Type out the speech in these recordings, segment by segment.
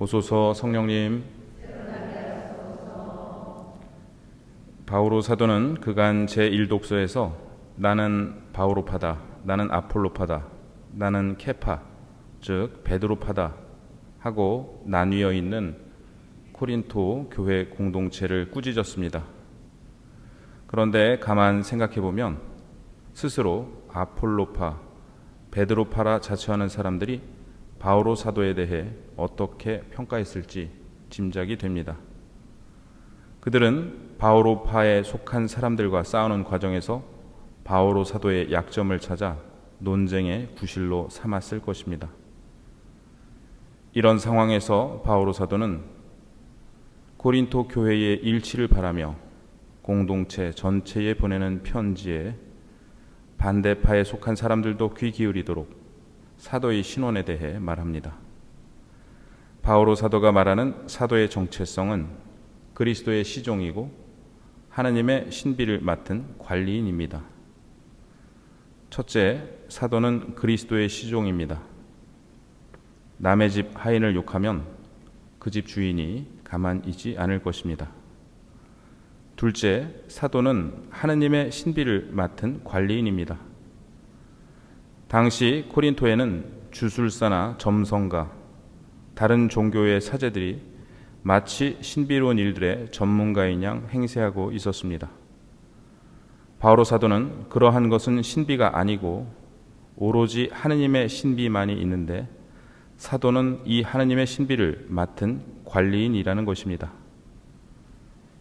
오소서 성령님 바오로 사도는 그간 제1독서에서 나는 바오로파다 나는 아폴로파다 나는 케파 즉 베드로파다 하고 나뉘어 있는 코린토 교회 공동체를 꾸짖었습니다. 그런데 가만 생각해 보면 스스로 아폴로파, 베드로파라 자처하는 사람들이 바오로 사도에 대해 어떻게 평가했을지 짐작이 됩니다. 그들은 바오로파에 속한 사람들과 싸우는 과정에서 바오로 사도의 약점을 찾아 논쟁의 구실로 삼았을 것입니다. 이런 상황에서 바오로 사도는 고린토 교회의 일치를 바라며 공동체 전체에 보내는 편지에 반대파에 속한 사람들도 귀 기울이도록 사도의 신원에 대해 말합니다. 바오로 사도가 말하는 사도의 정체성은 그리스도의 시종이고 하나님의 신비를 맡은 관리인입니다. 첫째, 사도는 그리스도의 시종입니다. 남의 집 하인을 욕하면 그 집 주인이 가만 있지 않을 것입니다. 둘째, 사도는 하느님의 신비를 맡은 관리인입니다. 당시 코린토에는 주술사나 점성가, 다른 종교의 사제들이 마치 신비로운 일들의 전문가인 양 행세하고 있었습니다. 바오로 사도는 그러한 것은 신비가 아니고 오로지 하느님의 신비만이 있는데 사도는 이 하느님의 신비를 맡은 관리인이라는 것입니다.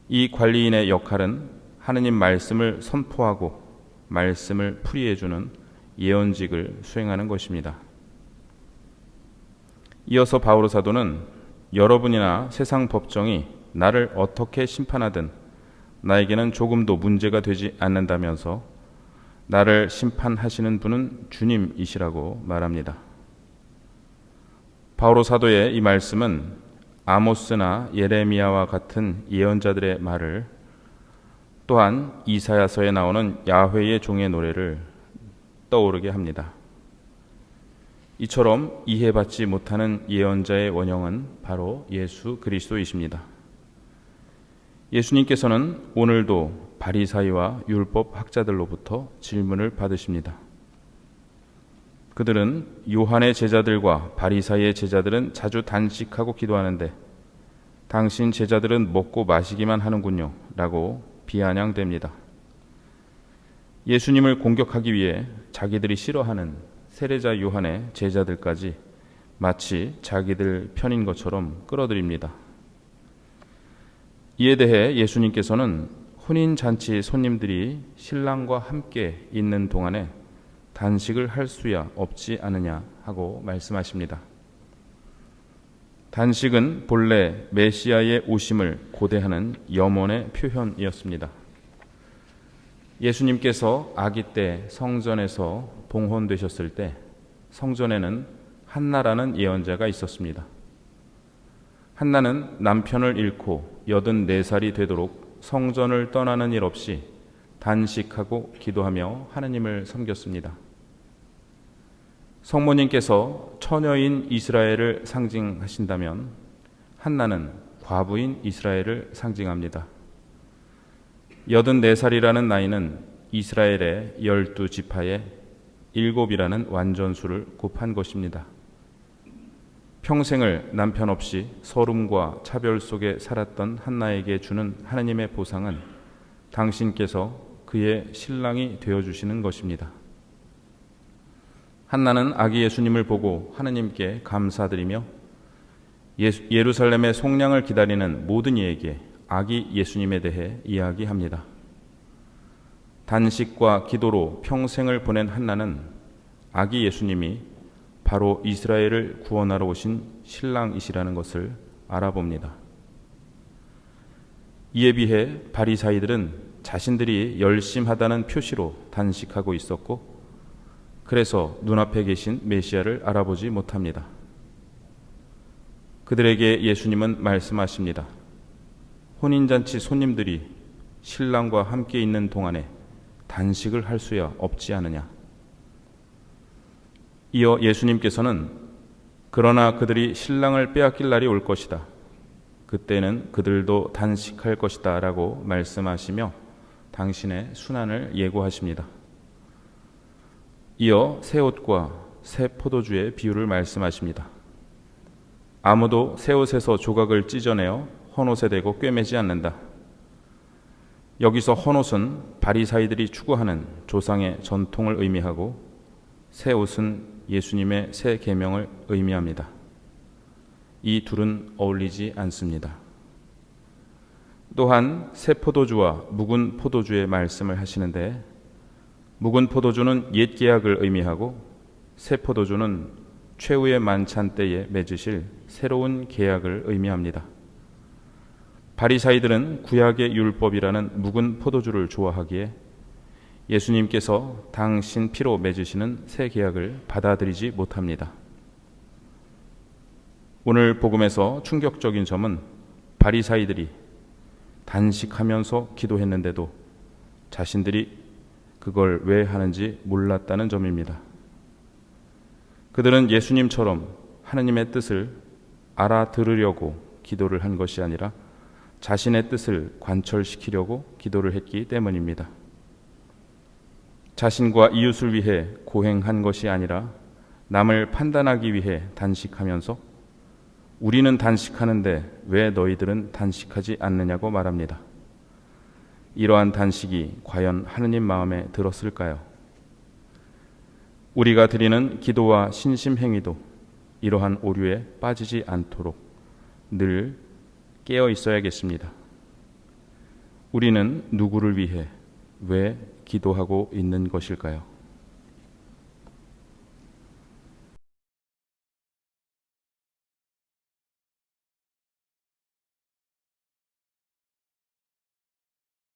이 관리인의 역할은 하느님 말씀을 선포하고 말씀을 풀이해 주는 예언직을 수행하는 것입니다. 이어서 바오로 사도는 여러분이나 세상 법정이 나를 어떻게 심판하든 나에게는 조금도 문제가 되지 않는다면서 나를 심판하시는 분은 주님이시라고 말합니다. 바오로 사도의 이 말씀은 아모스나 예레미야와 같은 예언자들의 말을 또한 이사야서에 나오는 야훼의 종의 노래를 떠오르게 합니다. 이처럼 이해받지 못하는 예언자의 원형은 바로 예수 그리스도이십니다. 예수님께서는 오늘도 바리사이와 율법 학자들로부터 질문을 받으십니다. 그들은 요한의 제자들과 바리사이의 제자들은 자주 단식하고 기도하는데 당신 제자들은 먹고 마시기만 하는군요. 라고 비아냥됩니다. 예수님을 공격하기 위해 자기들이 싫어하는 세례자 요한의 제자들까지 마치 자기들 편인 것처럼 끌어들입니다. 이에 대해 예수님께서는 혼인 잔치 손님들이 신랑과 함께 있는 동안에 단식을 할 수야 없지 않느냐 하고 말씀하십니다. 단식은 본래 메시아의 오심을 고대하는 염원의 표현이었습니다. 예수님께서 아기 때 성전에서 봉헌되셨을 때 성전에는 한나라는 예언자가 있었습니다. 한나는 남편을 잃고 여든 네 살이 되도록 성전을 떠나는 일 없이 단식하고 기도하며 하느님을 섬겼습니다. 성모님께서 처녀인 이스라엘을 상징하신다면 한나는 과부인 이스라엘을 상징합니다. 여든 네 살이라는 나이는 이스라엘의 열두 지파의 일곱이라는 완전수를 곱한 것입니다. 평생을 남편 없이 서름과 차별 속에 살았던 한나에게 주는 하나님의 보상은 당신께서 그의 신랑이 되어 주시는 것입니다. 한나는 아기 예수님을 보고 하나님께 감사드리며 예루살렘의 속량을 기다리는 모든 이에게 아기 예수님에 대해 이야기합니다. 단식과 기도로 평생을 보낸 한나는 아기 예수님이 바로 이스라엘을 구원하러 오신 신랑이시라는 것을 알아봅니다. 이에 비해 바리사이들은 자신들이 열심하다는 표시로 단식하고 있었고 그래서 눈앞에 계신 메시아를 알아보지 못합니다. 그들에게 예수님은 말씀하십니다. 혼인잔치 손님들이 신랑과 함께 있는 동안에 단식을 할 수야 없지 않느냐. 이어 예수님께서는 그러나 그들이 신랑을 빼앗길 날이 올 것이다. 그때는 그들도 단식할 것이다. 라고 말씀하시며 당신의 순환을 예고하십니다. 이어 새 옷과 새 포도주의 비유를 말씀하십니다. 아무도 새 옷에서 조각을 찢어내어 헌옷에 대고 꿰매지 않는다. 여기서 헌옷은 바리사이들이 추구하는 조상의 전통을 의미하고 새 옷은 예수님의 새 계명을 의미합니다. 이 둘은 어울리지 않습니다. 또한 새 포도주와 묵은 포도주의 말씀을 하시는데 묵은 포도주는 옛 계약을 의미하고 새 포도주는 최후의 만찬 때에 맺으실 새로운 계약을 의미합니다. 바리사이들은 구약의 율법이라는 묵은 포도주를 좋아하기에 예수님께서 당신 피로 맺으시는 새 계약을 받아들이지 못합니다. 오늘 복음에서 충격적인 점은 바리사이들이 단식하면서 기도했는데도 자신들이 그걸 왜 하는지 몰랐다는 점입니다. 그들은 예수님처럼 하느님의 뜻을 알아들으려고 기도를 한 것이 아니라 자신의 뜻을 관철시키려고 기도를 했기 때문입니다. 자신과 이웃을 위해 고행한 것이 아니라 남을 판단하기 위해 단식하면서 우리는 단식하는데 왜 너희들은 단식하지 않느냐고 말합니다. 이러한 단식이 과연 하느님 마음에 들었을까요? 우리가 드리는 기도와 신심 행위도 이러한 오류에 빠지지 않도록 늘 깨어 있어야겠습니다. 우리는 누구를 위해 왜 기도하고 있는 것일까요?